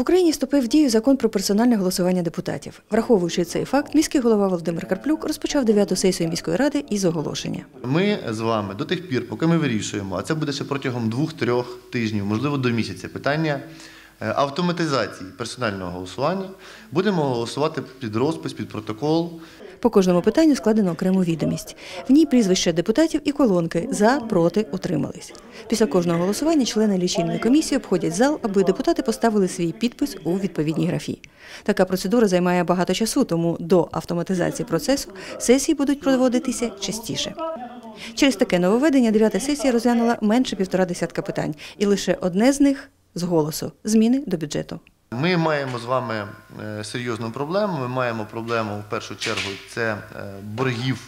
В Україні вступив в дію закон про персональне голосування депутатів. Враховуючи цей факт, міський голова Володимир Карплюк розпочав дев'яту сесію міської ради із оголошення. Ми з вами до тих пір, поки ми вирішуємо, а це буде ще протягом двох-трьох тижнів, можливо, до місяця, питання автоматизації персонального голосування, будемо голосувати під розпис, під протокол. По кожному питанню складено окрему відомість. В ній прізвища депутатів і колонки за, проти, утримались. Після кожного голосування члени лічильної комісії обходять зал, аби депутати поставили свій підпис у відповідній графі. Така процедура займає багато часу, тому до автоматизації процесу сесії будуть проводитися частіше. Через таке нововведення дев'ята сесія розглянула менше півтора десятка питань, і лише одне з них з голосу зміни до бюджету. Ми маємо з вами е, серйозну проблему. Ми маємо проблему в першу чергу це е, боргів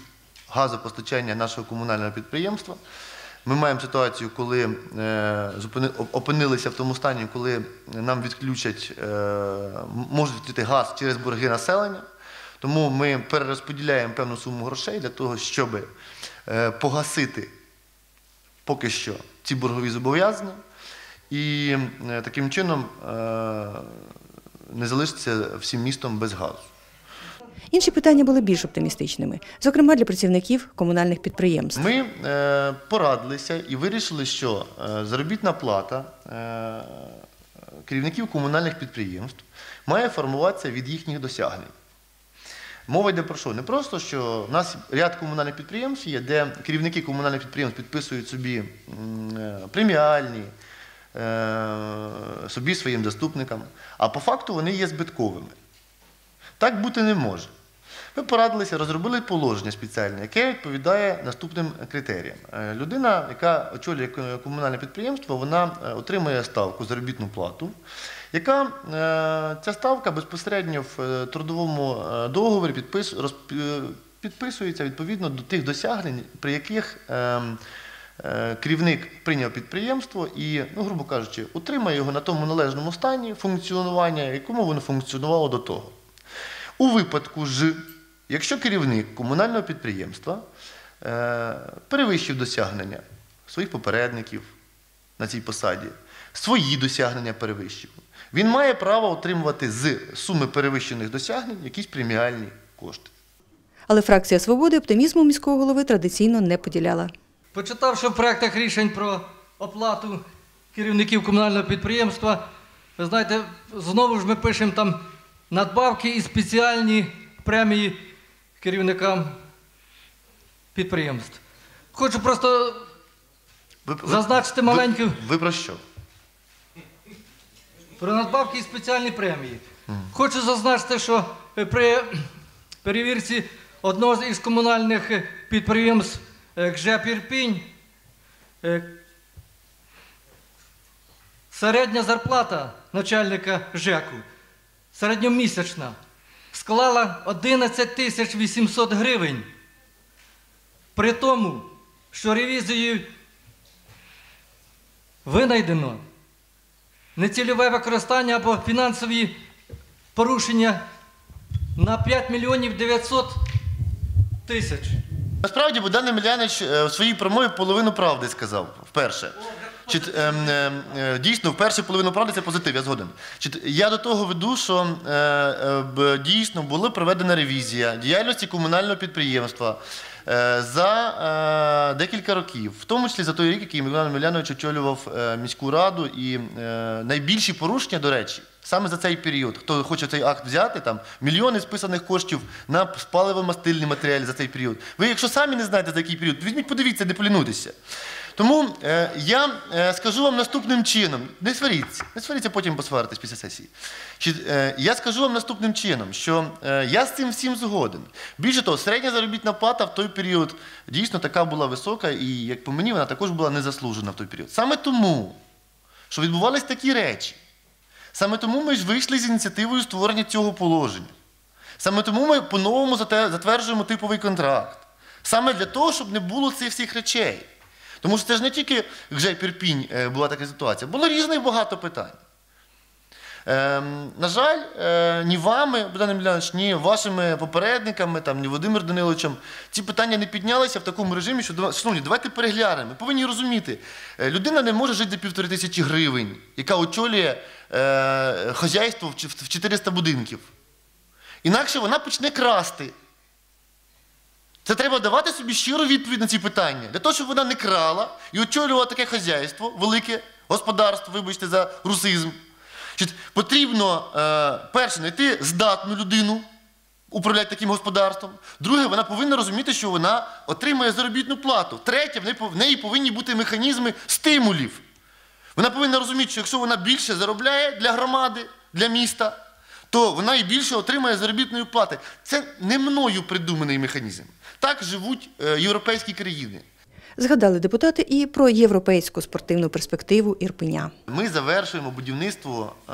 газопостачання нашого комунального підприємства. Ми маємо ситуацію, коли е, опинилися в тому стані, коли нам відключать, можуть відключити газ через борги населення. Тому ми перерозподіляємо певну суму грошей для того, щоб погасити поки що ці боргові зобов'язання. І е, таким чином е, не залишиться всім містом без газу. Інші питання були більш оптимістичними, зокрема для працівників комунальних підприємств. Ми е, порадилися і вирішили, що заробітна плата керівників комунальних підприємств має формуватися від їхніх досягнень. Мова йде про що? Не просто, що в нас ряд комунальних підприємств є, де керівники комунальних підприємств підписують собі преміальні, собі своїм заступникам, а по факту вони є збитковими. Так бути не може. Ми порадилися, розробили положення спеціальне, яке відповідає наступним критеріям. Е, Людина, яка очолює комунальне підприємство, вона е, отримує ставку заробітну плату, яка е, ця ставка безпосередньо в е, трудовому е, договорі е, підписується відповідно до тих досягнень, при яких ем, е, керівник прийняв підприємство і, ну, грубо кажучи, утримає його на тому належному стані функціонування, якому воно функціонувало до того. У випадку ж, якщо керівник комунального підприємства е, перевищив досягнення своїх попередників на цій посаді, свої досягнення перевищив, він має право отримувати з суми перевищених досягнень якісь преміальні кошти. Але фракція свободи оптимізму міського голови традиційно не поділяла. Почитавши в проектах рішень про оплату керівників комунального підприємства, ви знаєте, знову ж ми пишемо там надбавки і спеціальні премії керівникам підприємств. Хочу просто Ви, ви- Зазначте ви- маленьку- Ви, про що? про надбавки і спеціальні премії. Хочу зазначити, що при перевірці одного із комунальних підприємств ГЖЕП Ірпінь е, середня зарплата начальника ЖЕКу середньомісячна склала 11 тисяч 800 гривень. При тому, що ревізією винайдено нецільове використання або фінансові порушення на 5 мільйонів 900 тисяч. Насправді Богдан Емельянович е, в своїй промові половину правди сказав вперше. Чи, ем, е, дійсно, вперше половину правди це позитив, я згоден. Чи, я до того веду, що е, е, дійсно була проведена ревізія діяльності комунального підприємства е, за е, декілька років, в тому числі за той рік, який Богдан Емельянович очолював е, міську раду, і е, найбільші порушення, до речі, саме за цей період, хто хоче цей акт взяти, там мільйони списаних коштів на паливо-мастильні матеріали за цей період. Ви, якщо самі не знаєте за який період, візьміть, подивіться, не полінуйтеся. Тому е, я е, скажу вам наступним чином: не сваріться, не сваріться, потім посваритись після сесії. Чи, е, я скажу вам наступним чином, що е, я з цим всім згоден. Більше того, середня заробітна плата в той період дійсно така була висока, і як по мені, вона також була незаслужена в той період. Саме тому, що відбувались такі речі. Саме тому ми ж вийшли з ініціативою створення цього положення. Саме тому ми по-новому затверджуємо типовий контракт. Саме для того, щоб не було цих всіх речей. Тому що це ж не тільки вже Пірпінь е, була така ситуація, було різних багато питань. Ем, на жаль, е, ні вами, Богдан Емельянович, ні вашими попередниками, там, ні Володимир Даниловичем, ці питання не піднялися в такому режимі, що шановні, давайте переглянемо. Ми повинні розуміти, е, людина не може жити за півтори тисячі гривень, яка очолює е, хазяйство в 400 будинків. Інакше вона почне красти. Це треба давати собі щиру відповідь на ці питання. Для того, щоб вона не крала і очолювала таке хазяйство, велике господарство, вибачте за русизм. Значить, потрібно е, перше знайти здатну людину управляти таким господарством. Друге, вона повинна розуміти, що вона отримує заробітну плату. Третє, в неї, в неї повинні бути механізми стимулів. Вона повинна розуміти, що якщо вона більше заробляє для громади, для міста, то вона і більше отримає заробітної плати. Це не мною придуманий механізм. Так живуть е, європейські країни. Згадали депутати і про європейську спортивну перспективу Ірпеня. Ми завершуємо будівництво е,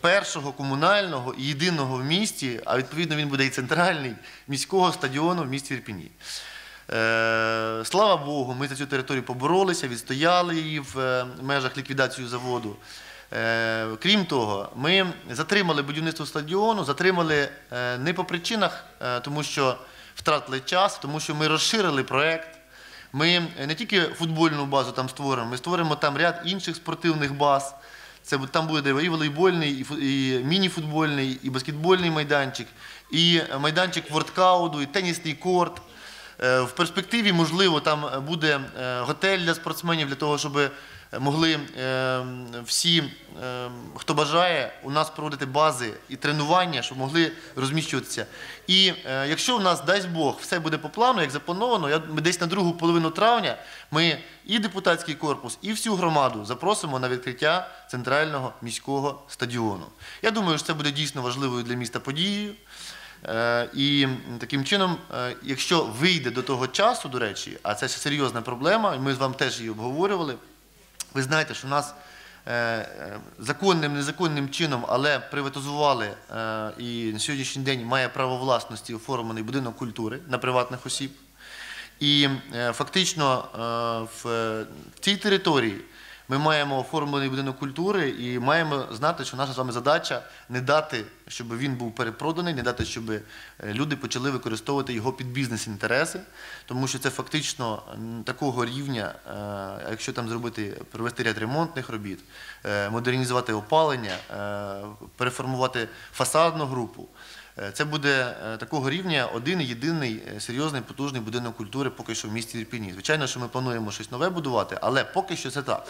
першого комунального і єдиного в місті, а відповідно він буде і центральний міського стадіону в місті Ірпіні. Е, Слава Богу, ми за цю територію поборолися, відстояли її в е, межах ліквідації заводу. Крім того, ми затримали будівництво стадіону, затримали не по причинах, тому що втратили час, тому що ми розширили проект. Ми не тільки футбольну базу там створимо, ми створимо там ряд інших спортивних баз. Це там буде і волейбольний, і, фу- і міні-футбольний, і баскетбольний майданчик, і майданчик вордкауду, і тенісний корт. Е, В перспективі, можливо, там буде е, готель для спортсменів, для того, щоб могли е, всі, е, хто бажає, у нас проводити бази і тренування, щоб могли розміщуватися. І е, якщо в нас, дасть Бог, все буде по плану, як заплановано, ми десь на другу половину травня ми і депутатський корпус, і всю громаду запросимо на відкриття центрального міського стадіону. Я думаю, що це буде дійсно важливою для міста подією. Е, І таким чином, е, якщо вийде до того часу, до речі, а це серйозна проблема, і ми з вами теж її обговорювали. Ви знаєте, що нас е, е, законним, незаконним чином, але приватизували е, і на сьогоднішній день має право власності оформлений будинок культури на приватних осіб. І фактично в цій території ми маємо оформлений будинок культури і маємо знати, що наша з вами задача не дати, щоб він був перепроданий, не дати, щоб е, люди почали використовувати його під бізнес-інтереси, тому що це фактично такого рівня, е, якщо там зробити, провести ряд ремонтних робіт, е, модернізувати опалення, переформувати фасадну групу. Е, Це буде е, такого рівня один єдиний е, серйозний потужний будинок культури поки що в місті Ірпіні. Звичайно, що ми плануємо щось нове будувати, але поки що це так.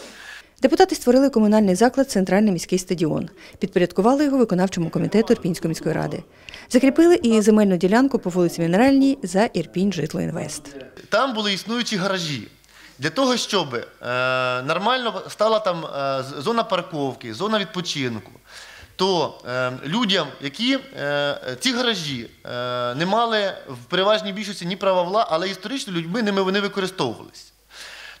Депутати створили комунальний заклад Центральний міський стадіон, підпорядкували його виконавчому комітету Ірпінської міської ради. Закріпили і земельну ділянку по вулиці Мінеральній за Ірпінь Житлоінвест. Там були існуючі гаражі. Для того, щоб нормально стала там зона парковки, зона відпочинку, то е, людям, які е, ці гаражі е, не мали в переважній більшості ні права вла, але історично людьми ними вони використовувалися.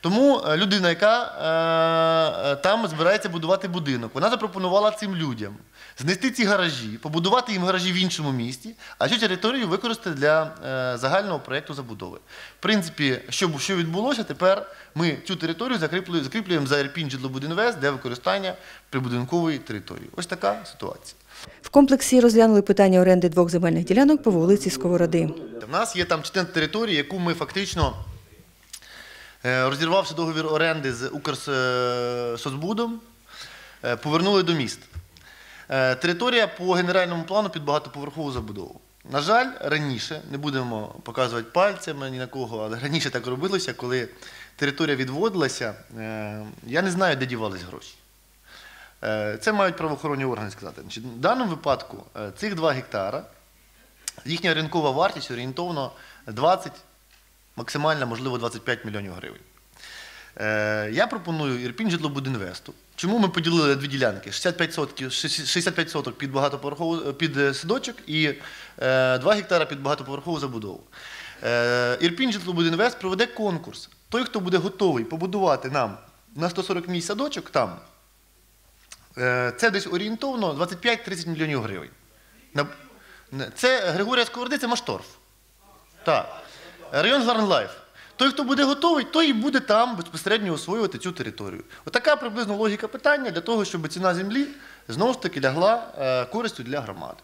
Тому е, людина, яка е, е, там збирається будувати будинок, вона запропонувала цим людям знести ці гаражі, побудувати їм гаражі в іншому місті, а цю територію використати для е, загального проєкту забудови. В принципі, що, що відбулося, тепер ми цю територію закріплюємо, закріплюємо за Ірпінь житлобудинвест для використання прибудинкової території. Ось така ситуація. В комплексі розглянули питання оренди двох земельних ділянок по вулиці Сковороди. У нас є там частина території, яку ми фактично, е, розірвавши договір оренди з Укрсоцбудом, е, повернули до міст. Е, Територія по генеральному плану під багатоповерхову забудову. На жаль, раніше, не будемо показувати пальцями ні на кого, але раніше так робилося, коли територія відводилася, е, я не знаю, де дівались гроші. Е, Це мають правоохоронні органи сказати. В даному випадку е, цих 2 гектара Їхня ринкова вартість орієнтовно 20, максимально, можливо, 25 мільйонів гривень. Е, я пропоную Ірпінь житлобудинвесту. Чому ми поділили дві ділянки? 65 сотків, 65 соток під багатоповерхову під е, садочок і е, 2 гектара під багатоповерхову забудову. Е, Ірпінь житлобудинвест проведе конкурс. Той, хто буде готовий побудувати нам на 140 місць садочок там, е, це десь орієнтовно 25-30 мільйонів гривень. Це Григорія Сковороди, це Машторф. Так. Район Гарнлайф. той, хто буде готовий, той і буде там безпосередньо освоювати цю територію. Отака приблизно логіка питання для того, щоб ціна землі знову ж таки лягла е, користю для громади.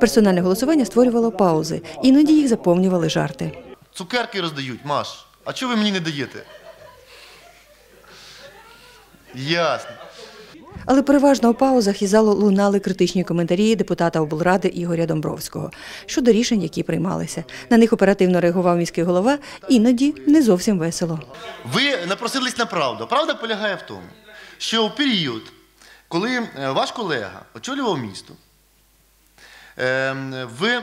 Персональне голосування створювало паузи, іноді їх заповнювали жарти. Цукерки роздають, Маш. А чого ви мені не даєте? Ясно. Але переважно у паузах із залу лунали критичні коментарі депутата облради Ігоря Домбровського щодо рішень, які приймалися. На них оперативно реагував міський голова, іноді не зовсім весело. Ви напросились на правду. Правда полягає в тому, що в період, коли е, ваш колега очолював місто, е, в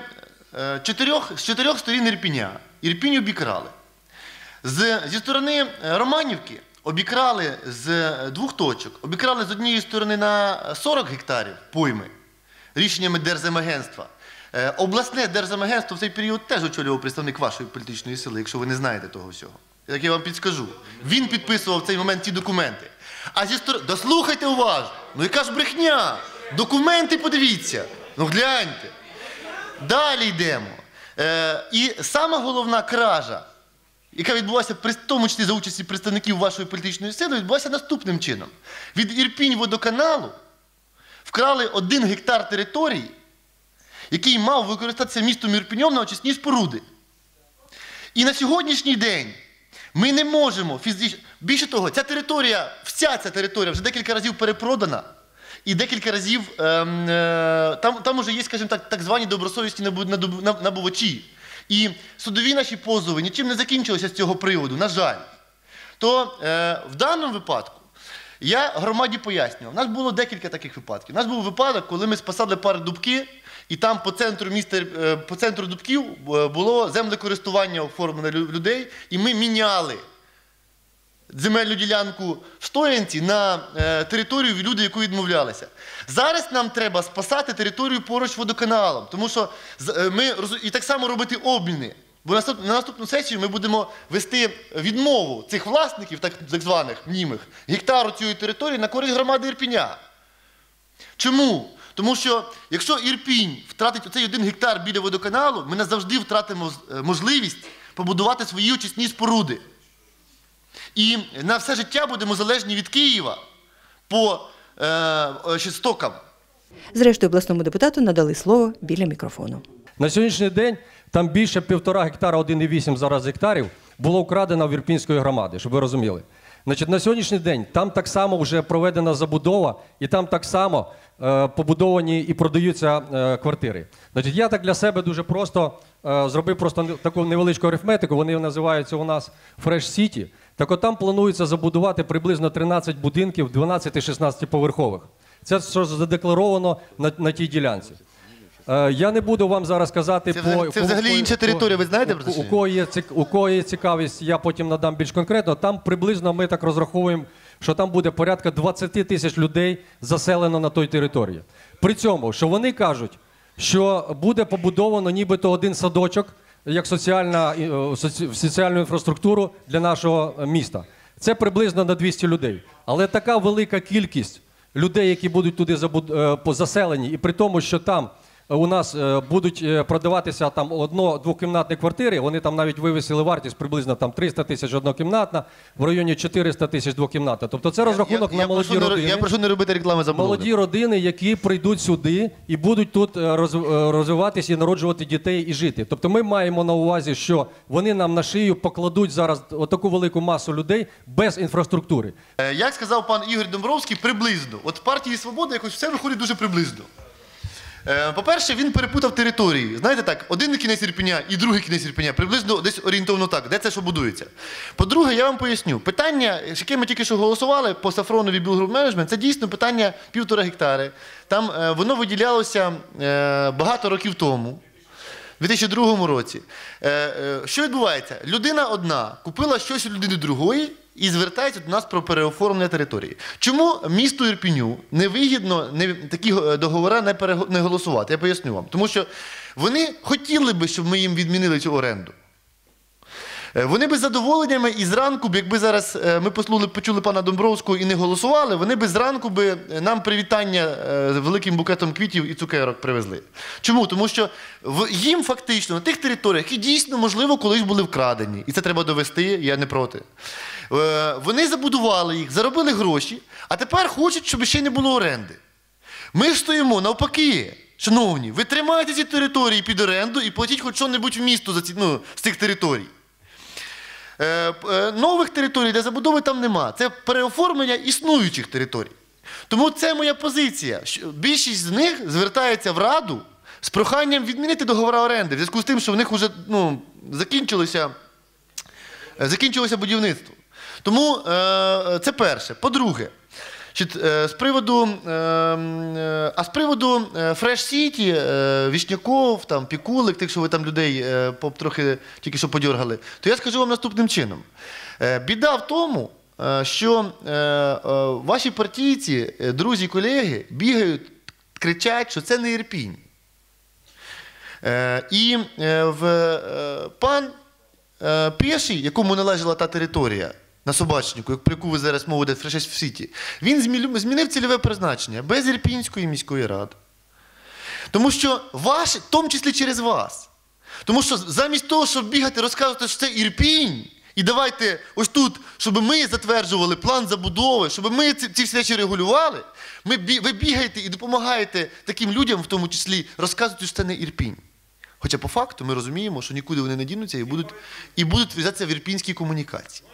е, чотирьох, з чотирьох сторін Ірпіня Ірпінь обікрали. Зі сторони Романівки обікрали з е, двох точок. Обікрали з однієї сторони на 40 гектарів пойми рішеннями Держземагентства. Е, Обласне Держземагентство в цей період теж очолював представник вашої політичної сили, якщо ви не знаєте того всього. Як я вам підскажу. Він підписував в цей момент ті документи. А зі сторони. Дослухайте уважно. Ну яка ж брехня? Документи подивіться. Ну гляньте. Далі йдемо. Е, і сама головна кража, яка відбулася при тому числі за участі представників вашої політичної сили, відбулася наступним чином. Від Ірпінь водоканалу вкрали один гектар території, який мав використатися містом Ірпіньом на очисні споруди. І на сьогоднішній день ми не можемо фізично. Більше того, ця територія, вся ця територія вже декілька разів перепродана. І декілька разів ем, е, там, там уже є, скажімо так, так звані добросовісні набу- набу- наб- набувачі. І судові наші позови нічим не закінчилися з цього приводу, на жаль. То е, в даному випадку я громаді пояснював, у нас було декілька таких випадків. У нас був випадок, коли ми спасали пари дубки, і там по центру міста, е, по центру дубків е, було землекористування оформлене лю- людей, і ми міняли земельну ділянку Стоянці на е, територію від люди, яку відмовлялися. Зараз нам треба спасати територію поруч водоканалом, тому що е, ми і так само робити обміни. Бо на наступну сесію ми будемо вести відмову цих власників, так, так званих німих, гектару цієї території на користь громади Ірпіня. Чому? Тому що якщо Ірпінь втратить оцей один гектар біля водоканалу, ми назавжди втратимо е, можливість побудувати свої очисні споруди. І на все життя будемо залежні від Києва по е, е, стокам. Зрештою, обласному депутату надали слово біля мікрофону. На сьогоднішній день там більше півтора гектара, 1,8 зараз гектарів було вкрадено в Ірпінської громади, щоб ви розуміли. Значить, на сьогоднішній день там так само вже проведена забудова, і там так само е, побудовані і продаються е, квартири. Значить, я так для себе дуже просто е, зробив просто таку невеличку арифметику. Вони називаються у нас Fresh City. Так от там планується забудувати приблизно 13 будинків 12-16 поверхових. Це що задекларовано на, на тій ділянці. Е, Я не буду вам зараз казати Це по взагалі- це по- взагалі по- інша територія, ви знаєте у- про це чи у кого є цік- у кого є цікавість, я потім надам більш конкретно. Там приблизно ми так розраховуємо, що там буде порядка 20 тисяч людей заселено на той території. При цьому, що вони кажуть, що буде побудовано нібито один садочок як соціальна е, соці- соціальну інфраструктуру для нашого е, міста. Це приблизно на 200 людей. Але така велика кількість людей, які будуть туди забуд- е, по- заселені, і при тому, що там у нас е, будуть е, продаватися там одно-двокімнатні квартири. Вони там навіть вивісили вартість приблизно там 300 тисяч однокімнатна, в районі 400 тисяч двокімнатна. Тобто це розрахунок я, на я, молоді прошу родини. я прошу не робити реклами забудови. Молоді родини, які прийдуть сюди і будуть тут е, роз- е, і народжувати дітей і жити. Тобто ми маємо на увазі, що вони нам на шию покладуть зараз отаку велику масу людей без інфраструктури. Як сказав пан Ігор Домбровський, приблизно. От партії Свобода якось все виходить дуже приблизно. Е, По-перше, він перепутав території. Знаєте так, один кінець Ірпеня і другий кінець Ірпеня, приблизно десь орієнтовно так, де це що будується. По-друге, я вам поясню, питання, з яким ми тільки що голосували по Сафронові Білгруп Менеджмент, це дійсно питання півтора гектари. Там е, воно виділялося е, багато років тому. У 2002 році. Що відбувається? Людина одна купила щось у людини другої і звертається до нас про переоформлення території. Чому місту Ірпіню невигідно не, такі е, договори не, перего- не голосувати? Я поясню вам. Тому що вони хотіли би, щоб ми їм відмінили цю оренду. Е, Вони би з задоволеннями і зранку, якби зараз е, ми послули, почули пана Домбровського і не голосували, вони би зранку би нам привітання з великим букетом квітів і цукерок привезли. Чому? Тому що їм фактично на тих територіях, які дійсно, можливо, колись були вкрадені, і це треба довести, я не проти. Е, Вони забудували їх, заробили гроші, а тепер хочуть, щоб ще не було оренди. Ми ж стоїмо навпаки. Шановні, ви тримайте ці території під оренду і платіть хоч що-небудь в місто за ці, ну, з цих територій. Е, е, нових територій для забудови там нема. Це переоформлення існуючих територій. Тому це моя позиція. що Більшість з них звертається в Раду з проханням відмінити договори оренди в зв'язку з тим, що в них вже ну, закінчилося, закінчилося будівництво. Тому е, це перше. По-друге, е, з приводу, е, м, е, а з приводу City, е, Вішняков, там, Пікулик, тих, що ви там людей трохи тільки що подьоргали, то я скажу вам наступним чином. Біда в тому, що ваші партійці, друзі, колеги бігають, кричать, що це не Ірпінь. І в, пан Пєший, якому належала та територія на Собачнику, про яку ви зараз в Фрешеш в Сіті, він змінив цільове призначення без Ірпінської міської ради. Тому що ваш, в тому числі через вас. Тому що замість того, щоб бігати, розказувати, що це Ірпінь, і давайте ось тут, щоб ми затверджували план забудови, щоб ми ці, ці всі речі регулювали, ми, ви бігаєте і допомагаєте таким людям, в тому числі, розказувати, що це не Ірпінь. Хоча по факту ми розуміємо, що нікуди вони не дінуться і будуть, і будуть врізатися в ірпінській комунікації.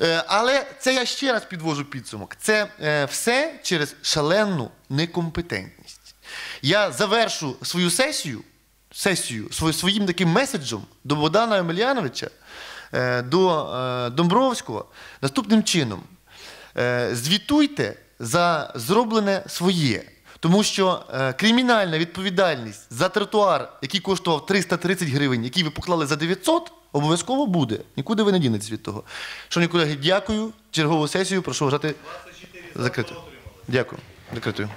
Е, але це я ще раз підвожу підсумок. Це е, все через шалену некомпетентність. Я завершу свою сесію, сесію своїм таким меседжем до Богдана Емельяновича, е, до Домбровського наступним чином. Звітуйте за зроблене своє. Тому що е, кримінальна відповідальність за тротуар, який коштував 330 гривень, який ви поклали за 900, обов'язково буде. Нікуди ви не дінетесь від того. Шановні колеги, дякую. Чергову сесію прошу вважати закритою. Дякую. Закритою.